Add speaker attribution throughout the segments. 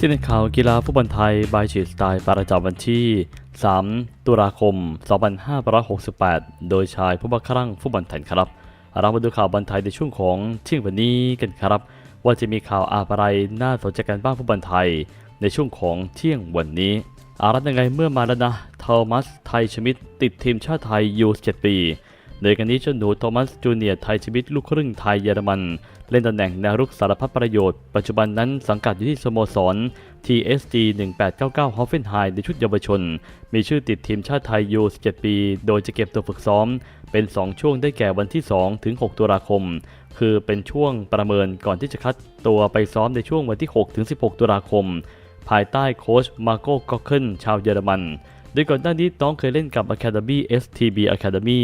Speaker 1: ที่ในข่าวกีฬาฟุตบอลไทยบายฉีดสไตล์ประจำวันที่ 3 ตุลาคม 2568 โดยชายผู้บังคับรั่งฟุตบอลไทยครับ เรามาดูข่าวบอลไทยในช่วงของเที่ยงวันนี้กันครับ ว่าจะมีข่าวอะไรน่าสนใจกันบ้างฟุตบอลไทย ในช่วงของเที่ยงวันนี้อารัตยังไงเมื่อมาแล้วนะโทมัสไทยชมิดติดทีมชาติไทยอยู่17ปี โดยกันนี้เจ้าหนูโทมัสจูเนียร์ไทยชีวิตลูกครึ่งไทยเยอรมัน เล่นตำแหน่งแนวรุกสารพัดประโยชน์ ปัจจุบันนั้นสังกัดอยู่ที่สโมสร TSG 1899 ฮอฟเฟนไฮในชุดเยาวชน มีชื่อติดทีมชาติไทยยู17ปี โดยจะเก็บตัวฝึกซ้อม เป็น 2 ช่วงได้แก่วันที่ 2 ถึง 6 ตุลาคม คือเป็นช่วงประเมินก่อนที่จะคัดตัวไปซ้อมในช่วงวันที่ 6 ถึง 16 ตุลาคม ภายใต้โค้ชมาโกก็อเคิลชาวเยอรมัน ดยก่อนหน้านี้น้องเคยเล่นกับ Academy STB Academy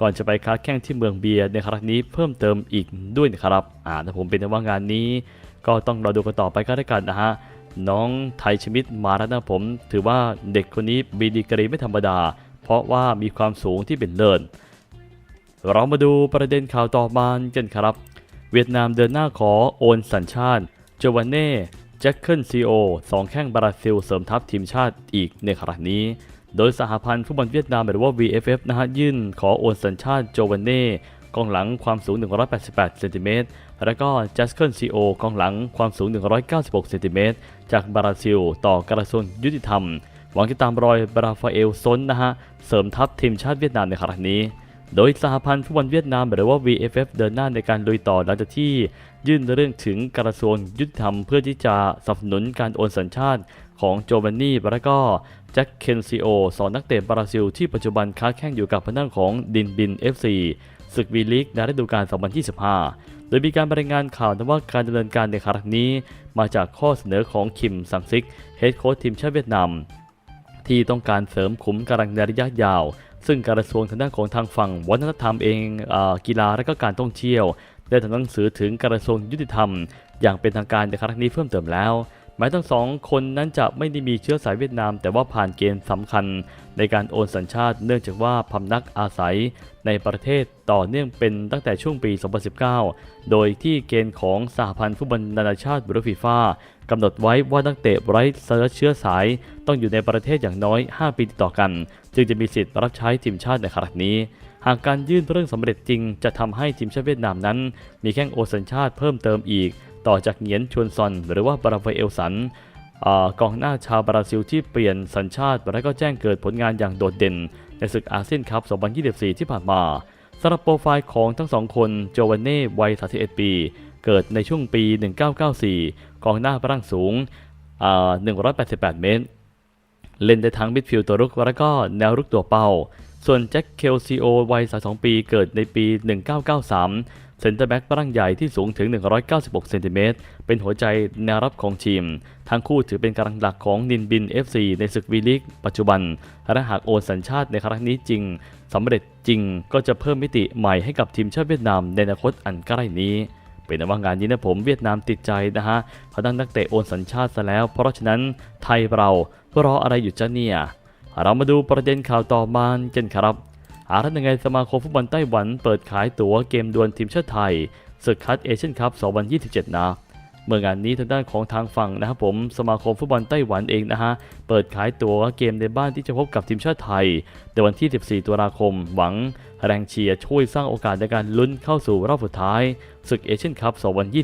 Speaker 1: ก่อนจะไปค้าแข่งที่เมืองเบียร์ในครั้งนี้เพิ่มเติมอีกด้วยนะครับอ่าแต่ผมเป็นว่างานนี้ ก็ต้องรอดูกันต่อไปก็แล้วกันนะฮะน้องไทยชมิดมาแล้วนะผม ถือว่าเด็กคนนี้มีดีกรีไม่ธรรมดา เพราะว่ามีความสูงที่เป็นเลิศเรามาดูประเด็นข่าวต่อมากันครับ เวียดนามเดินหน้าขอโอนสัญชาติโจวานเน่แจ็คเคิลซีโอสองแข้งบราซิลเสริมทัพทีมชาติอีกในครั้งนี้ โดยสหพันธ์ฟุตบอลเวียดนามหรือว่า VFF นะฮะยื่นขอโอนสัญชาติโจวานเน่กองหลังความสูง 188 เซนติเมตร แล้วก็แจ็คเคิลซีโอกองหลังความสูง 196 เซนติเมตร จากบราซิล ต่อกระทรวงยุติธรรม หวังจะตามรอยบราฟาเอลซนนะฮะ เสริมทัพทีมชาติเวียดนามในครั้งนี้ โดยสหพันธ์ฟุตบอลเวียดนามหรือว่า VFF เดินหน้าในการลุยต่อหลังจากที่ยื่นเรื่องถึงกระทรวงยุติธรรม เพื่อที่จะสนับสนุนการโอนสัญชาติ ของโจวนนี่และก็แจ็คเคนซิโอสองนักเตะบราซิลที่ปัจจุบันค้าแข่งอยู่กับพนักของดินบิน FC ศึกวีลีกในฤดูกาล 2025 โดยมีการรายงานข่าวนะว่าการดำเนินการในครั้งนี้ มาจากข้อเสนอของคิมสังซิกเฮดโค้ชทีมชาติเวียดนาม ที่ต้องการเสริมขุมกำลังในระยะยาว ซึ่งกระทรวงทางด้านของทางฝั่งวัฒนธรรมเองเอกีฬาและก็การท่องเที่ยว ได้ทำหนังสือถึงกระทรวงยุติธรรม อย่างเป็นทางการในครั้งนี้เพิ่มเติมแล้ว หมายทั้งสองคนนั้นจะไม่ได้มีเชื้อสายเวียดนาม แต่ว่าผ่านเกณฑ์สำคัญ ในการโอนสัญชาติเนื่องจากว่าพำนักอาศัยในประเทศต่อเนื่องเป็นตั้งแต่ช่วงปี 2019 โดยที่เกณฑ์ของสหพันธ์ฟุตบอลนานาชาติหรือฟีฟ่ากำหนดไว้ว่านักเตะไร้เชื้อสายต้องอยู่ในประเทศอย่างน้อย 5 ปีติดต่อกัน จึงจะมีสิทธิ์รับใช้ทีมชาติในครั้งนี้ หากการยื่นเรื่องสำเร็จจริง จะทำให้ทีมชาติเวียดนามนั้น มีแข้งโอนสัญชาติเพิ่มเติมอีก ต่อจากเหงียนชวนซอน หรือว่าบราฟเอลสันอกองหน้าชาวบราซิลที่เปลี่ยนสัญชาติ และก็แจ้งเกิดผลงานอย่างโดดเด่น ในศึกอาเซียนคัพ 2024 ที่ผ่านมาสำหรับโปรไฟล์ของทั้งสองคนโจวานเน่วัย 31 ปี เกิดในช่วงปี 1994 กองหน้าร่างสูงอ่า188 เมตร เล่นได้ทั้งมิดฟิลด์ตัวรุกและก็แนวรุกตัวเป้า ส่วนแจ็คเคลซีโอวัย 32 ปีเกิดในปี 1993 เซนเตอร์แบ็กร่างใหญ่ที่สูงถึง 196 เซนติเมตร เป็นหัวใจแนวรับของทีม ทั้งคู่ถือเป็นกำลังหลักของนินบิน FC ในศึกวีลีกปัจจุบัน และหากโอนสัญชาติในครั้งนี้จริง สำเร็จจริงก็จะเพิ่มมิติใหม่ให้กับทีมชาติเวียดนามในอนาคตอันใกล้นี้เป็นว่างานนี้นะผมเวียดนามติดใจนะฮะเขาตั้งนักเตะโอนสัญชาติซะแล้ว เพราะฉะนั้นไทยเรารออะไรอยู่จ้าเนี่ย เรามาดูประเด็นข่าวต่อมากันครับอาท่านยังไงสมาคมฟุตบอลไต้หวันเปิดขายตั๋วเกมดวลทีมชาติไทยศึกคัดเอเชียนคัพ 2027 นะ เมื่องานนี้ทางด้านของทางฝั่งนะครับผมสมาคมฟุตบอลไต้หวันเองนะฮะ เปิดขายตั๋วเกมในบ้านที่จะพบกับทีมชาติไทยในวันที่ 14 ตุลาคม หวังแรงเชียร์ช่วยสร้างโอกาสในการลุ้นเข้าสู่รอบสุดท้ายศึกเอเชียนคัพ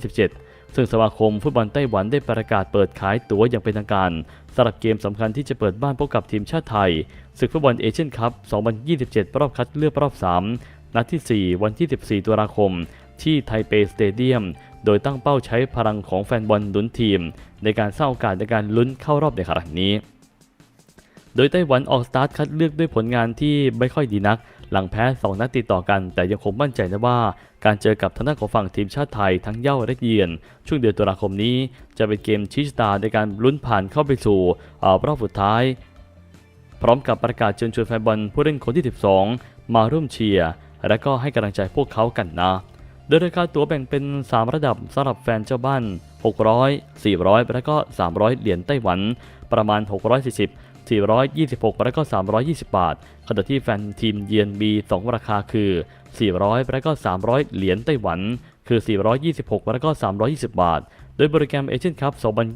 Speaker 1: 2027 ซึ่งสมาคมฟุตบอลไต้หวันได้ประกาศเปิดขายตั๋วอย่างเป็นทางการสำหรับเกมสำคัญที่จะเปิดบ้านพบกับทีมชาติไทยศึกฟุตบอลเอเชียนคัพ 2027 รอบคัดเลือกรอบ 3 นัดที่ 4 วันที่ 14 ตุลาคม ที่ไทเปสเตเดียม โดยตั้งเป้าใช้พลังของแฟนบอลลุ้นทีม ในการสร้างโอกาสในการลุ้นเข้ารอบในครั้งนี้ โดยไต้หวันออกสตาร์ทคัดเลือกด้วยผลงานที่ไม่ค่อยดีนัก หลังแพ้ 2 นัดติดต่อกัน แต่ยังคงมั่นใจนะว่า การเจอกับทางด้านของฝั่งทีมชาติไทยทั้งเย่าและเยือน ช่วงเดือนตุลาคมนี้จะเป็นเกมชี้ชะตาในการลุ้นผ่านเข้าไปสู่รอบสุดท้าย พร้อมกับประกาศเชิญชวนแฟนบอลผู้เล่นคนที่ 12 มาร่วมเชียร์และก็ให้กำลังใจพวกเขากันนะ โดยราคาตั๋วแบ่งเป็น 3 ระดับสำหรับแฟนเจ้าบ้าน 600 400 และก็ 300 เหรียญไต้หวัน ประมาณ 640 426 และก็ 320 บาท ขณะที่แฟนทีมเยือนมี2ราคาคือ 400 และก็ 300 เหรียญไต้หวัน คือ 426 แล้วก็ 320 บาท โดยโปรแกรมเอเชียนคัพ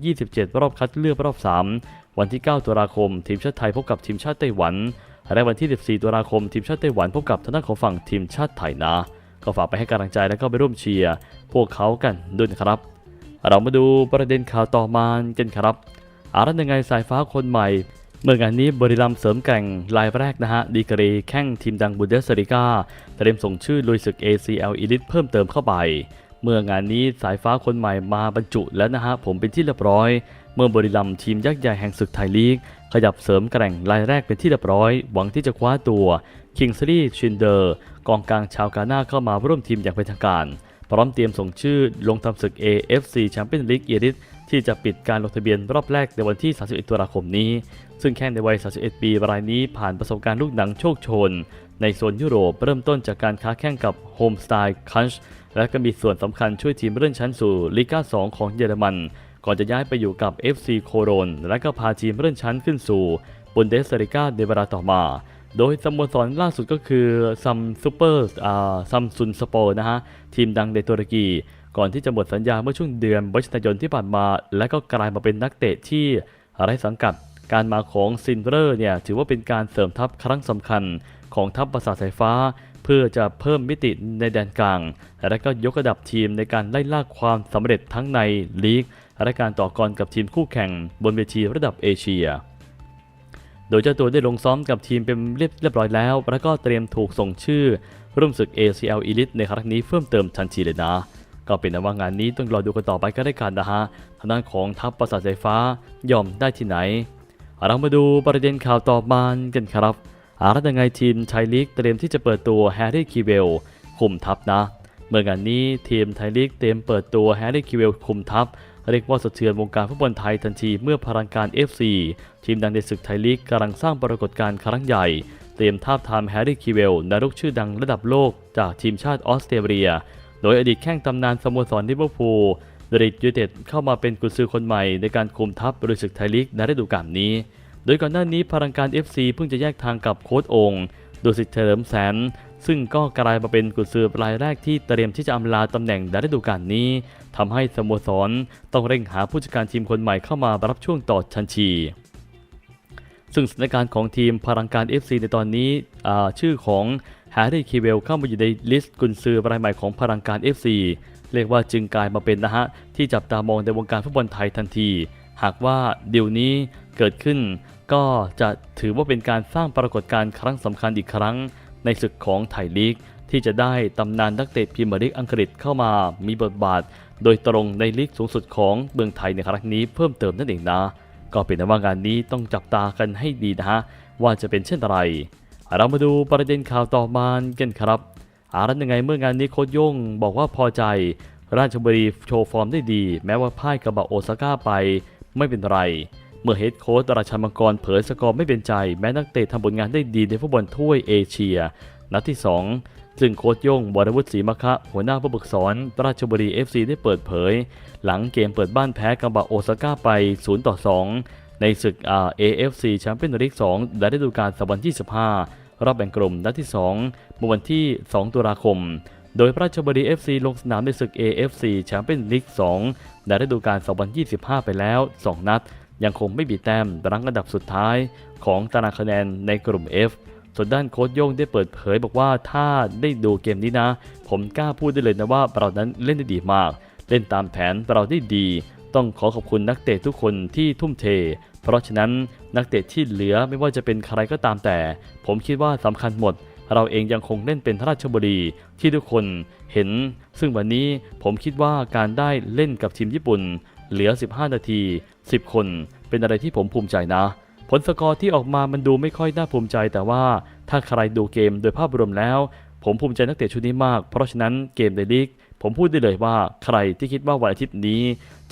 Speaker 1: 2027 รอบคัดเลือกรอบ 3 วันที่ 9 ตุลาคม ทีมชาติไทยพบกับทีมชาติไต้หวัน และวันที่ 14 ตุลาคม ทีมชาติไต้หวันพบกับทางด้านของฝั่งทีมชาติไทยนะ ก็ฝากไปให้กำลังใจแล้วก็ไปร่วมเชียร์พวกเขากันด้วยนะครับ เรามาดูประเด็นข่าวต่อมากันครับอารัตยังไงสายฟ้าคนใหม่ เมื่องานนี้บริลัมเสริมแก่งรายแรกนะฮะ ดีกรีแข่งทีมดังบุนเดสลิก้าเตรียมส่งชื่อลุยศึก ACL Elite เพิ่มเติมเข้าไป เมื่องานนี้สายฟ้าคนใหม่มาบรรจุแล้วนะฮะ ผมเป็นที่เรียบร้อย เมื่อบริลัมทีมยักษ์ใหญ่แห่งศึกไทยลีก ขยับเสริมแกร่งรายแรกเป็นที่เรียบร้อย หวังที่จะคว้าตัวคิงส์ลีชินเดอร์กองกลางชาวกาหน้าเข้ามาร่วมทีมอย่างเป็นทางการ พร้อมเตรียมส่งชื่อลงทำศึก AFC Champions League Elite ที่จะปิดการลงทะเบียนรอบแรกในวันที่ 31 ตุลาคมนี้ ซึ่งแข้งในวัย 31 ปีรายนี้ผ่านประสบการณ์ลูกหนังโชคโชน ในโซนยุโรปเริ่มต้นจากการค้าแข่งกับโฮมสไตล์คันช์และก็มีส่วนสำคัญช่วยทีมเลื่อนชั้นสู่ลีกา 2 ของเยอรมัน ก่อนจะย้ายไปอยู่กับ FC โคโรน และก็พาทีมเลื่อนชั้นขึ้นสู่บุนเดสลิกาในเวลาต่อมา โดยสโมสรล่าสุดก็คือซัมซูเปอร์ซัมซุนสโปนะฮะ ทีมดังในตุรกี ก่อนที่จะหมดสัญญาเมื่อช่วงเดือนพฤศจิกายนที่ผ่านมา และก็กลายมาเป็นนักเตะที่ไร้สังกัด การมาของซินเวอร์เนี่ยถือว่าเป็นการเสริมทัพครั้งสำคัญของทัพประสาทสายฟ้า เพื่อจะเพิ่มมิติในแดนกลาง และก็ยกระดับทีมในการไล่ล่าความสำเร็จทั้งในลีกและการต่อกรกับทีมคู่แข่งบนเวทีระดับเอเชีย โดยเจ้าตัวได้ลงซ้อมกับทีมเป็นเรียบเรียบร้อยแล้ว แล้วก็เตรียมถูกส่งชื่อร่วมศึก ACL Elite ในครั้งนี้เพิ่มเติมทันทีเลยนะ ก็เป็นนว่างานนี้ต้องรอดูกันต่อไปก็ได้กันนะฮะทางด้านของทัพประสาทสายฟ้ายอมได้ที่ไหน เรามาดูประเด็นข่าวต่อมากันครับอารัตยังไงทีมไทยลีกเตรียมที่จะเปิดตัวแฮร์รี่คีเวลคุมทัพนะ เมื่องานนี้ทีมไทยลีกเตรียมเปิดตัวแฮร์รี่คีเวลคุมทัพเรียกว่าสะเทือนวงการฟุตบอลไทยทันทีเมื่อพลังการ FC ทีมดังในศึกไทยลีกกำลังสร้างปรากฏการณ์ครั้งใหญ่ เตรียมทาบทามแฮร์รี่คีเวลนักรุกชื่อดังระดับโลกจากทีมชาติออสเตรเลีย โดยอดีตแข้งตำนานสโมสรลิเวอร์พูลเดริกยูเต็ดเข้ามาเป็นกุญซือคนใหม่ในการคุมทัพบริสึกไทยลีกในฤดูกาลนี้ โดยก่อนหน้านี้พลังการ FC เพิ่งจะแยกทางกับโค้ชองค์ดุสิตเฉลิมแสน ซึ่งก็กลายมาเป็นกุญซือรายแรกที่เตรียมที่จะอำลาตำแหน่งในฤดูกาลนี้ทำให้สโมสรต้องเร่งหาผู้จัดการทีมคนใหม่เข้ามารับช่วงต่อทันทีซึ่งสถานการณ์ของทีมพลังการ FC ในตอนนี้ชื่อของ แฮร์รี่คีเวลเข้ามาอยู่ในลิสต์กุนซือรายใหม่ของพลังการ FC เรียกว่าจึงกลายมาเป็นนะฮะ ที่จับตามองในวงการฟุตบอลไทยทันที หากว่าเดีลนี้เกิดขึ้น ก็จะถือว่าเป็นการสร้างปรากฏการณ์ครั้งสำคัญอีกครั้ง ในศึกของไทยลีก ที่จะได้ตำนานนักเตะพรีเมียร์ลีกอังกฤษเข้ามามีบทบาท โดยตรงในลีกสูงสุดของเมืองไทยในครั้งนี้เพิ่มเติมนั่นเองนะ ก็เป็นว่างานนี้ต้องจับตากันให้ดีนะฮะว่าจะเป็นเช่นไร เรามาดูประเด็นข่าวต่อมากันครับอารันยังไงเมื่องานนี้โค้ชโย่งบอกว่าพอใจ ราชบุรีโชว์ฟอร์มได้ดี แม้ว่าพ่ายกับบะโอซาก้าไปไม่เป็นไร เมื่อเฮดโค้ชราชมังกรเผยสกอร์ไม่เป็นใจ แม้นักเตะทำผลงานได้ดีในฟุตบอลถ้วยเอเชีย นัดที่ 2 ซึ่งโค้ชโย่งวรวุฒิศรีมะคะ หัวหน้าผู้ฝึกสอนราชบุรี FC ได้เปิดเผย หลังเกมเปิดบ้านแพ้กับบะโอซาก้าไป0ต่อ2ในศึก AFC แชมเปี้ยนส์ลีก2และฤดูกาล2025 รอบแบ่งกลุ่มนัดที่2เมื่อวันที่ 2 ตุลาคม โดยราชบุรี FC ลงสนามในศึก AFC แชมเปี้ยนส์ลีก2ในฤดูกาล 2025 ไปแล้ว 2 นัด ยังคงไม่บีแต้มรั้งอันดับสุดท้ายของตารางคะแนนในกลุ่ม F ส่วนด้านโค้ชโย่งได้เปิดเผยบอกว่าถ้าได้ดูเกมนี้นะ ผมกล้าพูดได้เลยนะว่าเรานั้นเล่นได้ดีมาก เล่นตามแผนเราได้ดี ต้องขอขอบคุณนักเตะทุกคนที่ทุ่มเท เพราะฉะนั้นนักเตะที่เหลือไม่ว่าจะเป็นใครก็ตามแต่ ผมคิดว่าสำคัญหมด เราเองยังคงเล่นเป็นราชบุรีที่ทุกคนเห็น ซึ่งวันนี้ผมคิดว่าการได้เล่นกับทีมญี่ปุ่น เหลือ 15 นาที 10 คน เป็นอะไรที่ผมภูมิใจนะ ผลสกอร์ที่ออกมามันดูไม่ค่อยน่าภูมิใจ แต่ว่าถ้าใครดูเกมโดยภาพรวมแล้ว ผมภูมิใจนักเตะชุดนี้มาก เพราะฉะนั้นเกมในลีก ผมพูดได้เลยว่าใครที่คิดว่าวันอาทิตย์นี้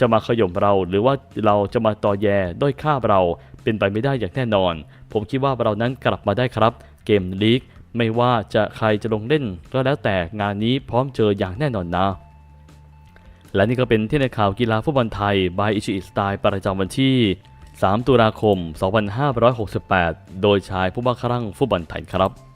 Speaker 1: จะมาขย่มเรา หรือว่าเราจะมาต่อแยด้อยค่าเราเป็นไปไม่ได้อย่างแน่นอน ผมคิดว่าเรานั้นกลับมาได้ครับ เกมลีกไม่ว่าจะใครจะลงเล่นก็แล้วแต่งานนี้พร้อมเจออย่างแน่นอนนะและนี่ก็เป็นที่ในข่าวกีฬาฟุตบอลไทยบายอิชิอิสไตล์ประจำวันที่ 3 ตุลาคม 2568 โดยชายผู้บ้าคลั่งฟุตบอลไทยครับ